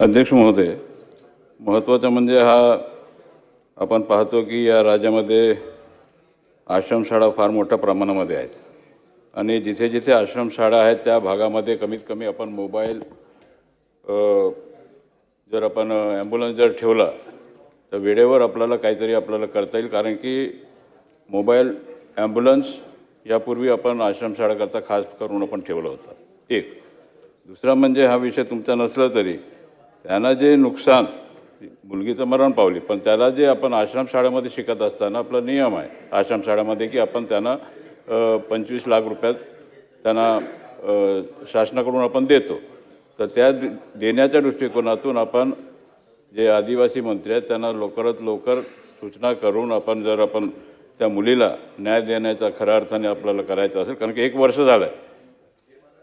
अध्यक्ष महोदय महत्त्वाचं म्हणजे हा आपण पाहतो की या राज्यामध्ये आश्रमशाळा फार मोठ्या प्रमाणामध्ये आहेत. आणि जिथे जिथे आश्रमशाळा आहेत त्या भागामध्ये कमीत कमी आपण मोबाईल जर आपण ॲम्ब्युलन्स जर ठेवला तर वेळेवर आपल्याला काहीतरी आपल्याला करता येईल. कारण की मोबाईल ॲम्ब्युलन्स यापूर्वी आपण आश्रमशाळाकरता खास करून आपण ठेवलं होतं. एक. दुसरा म्हणजे हा विषय तुमचा नसला तरी त्यांना जे नुकसान मुलगी तर मरण पावली पण त्याला जे आपण आश्रमशाळेमध्ये शिकत असताना आपला नियम आहे. आश्रमशाळेमध्ये की आपण त्यांना पंचवीस लाख रुपयात त्यांना शासनाकडून आपण देतो. तर त्या देण्याच्या दृष्टिकोनातून आपण जे आदिवासी मंत्री आहेत त्यांना लवकरात लवकर सूचना करून आपण जर आपण त्या मुलीला न्याय देण्याचा खऱ्या अर्थाने आपल्याला करायचं असेल कारण की एक वर्ष झालं आहे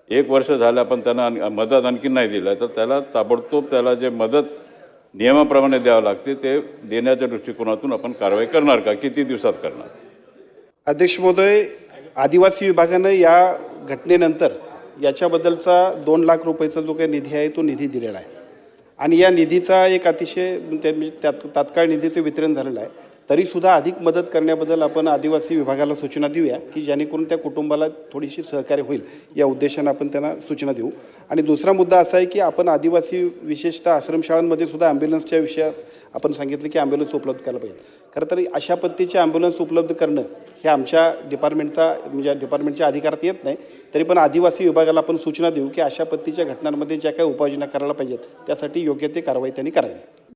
एक वर्ष झालं आपण त्यांना मदत आणखी नाही दिलं. तर त्याला ताबडतोब त्याला जे मदत नियमाप्रमाणे द्यावं लागते ते देण्याच्या दृष्टिकोनातून आपण कारवाई करणार का? किती दिवसात करणार? अध्यक्ष महोदय आदिवासी विभागानं या घटनेनंतर याच्याबद्दलचा दोन लाख रुपयाचा जो काही निधी आहे तो निधी दिलेला आहे. आणि या निधीचा एक अतिशय त्या- म्हणजे त्यात तात्काळ निधीचं वितरण झालेलं आहे. तरीसुद्धा अधिक मदत करण्याबद्दल आपण आदिवासी विभागाला सूचना देऊया की जेणेकरून त्या कुटुंबाला थोडीशी सहकार्य होईल. या उद्देशानं आपण त्यांना सूचना देऊ. आणि दुसरा मुद्दा असा आहे की आपण आदिवासी विशेषतः आश्रमशाळांमध्ये सुद्धा ॲम्ब्युलन्सच्या विषयात आपण सांगितलं की ॲम्ब्युलन्स उपलब्ध करायला पाहिजे. खरं तर अशा पद्धतीचे ॲम्ब्युलन्स उपलब्ध करणं हे आमच्या डिपार्टमेंटचा म्हणजे डिपार्टमेंटच्या अधिकारात येत नाही तरी पण आदिवासी विभागाला आपण सूचना देऊ की अशा पद्धतीच्या घटनांमध्ये ज्या काही उपाययोजना करायला पाहिजेत त्यासाठी योग्य ते कारवाई त्यांनी करावी.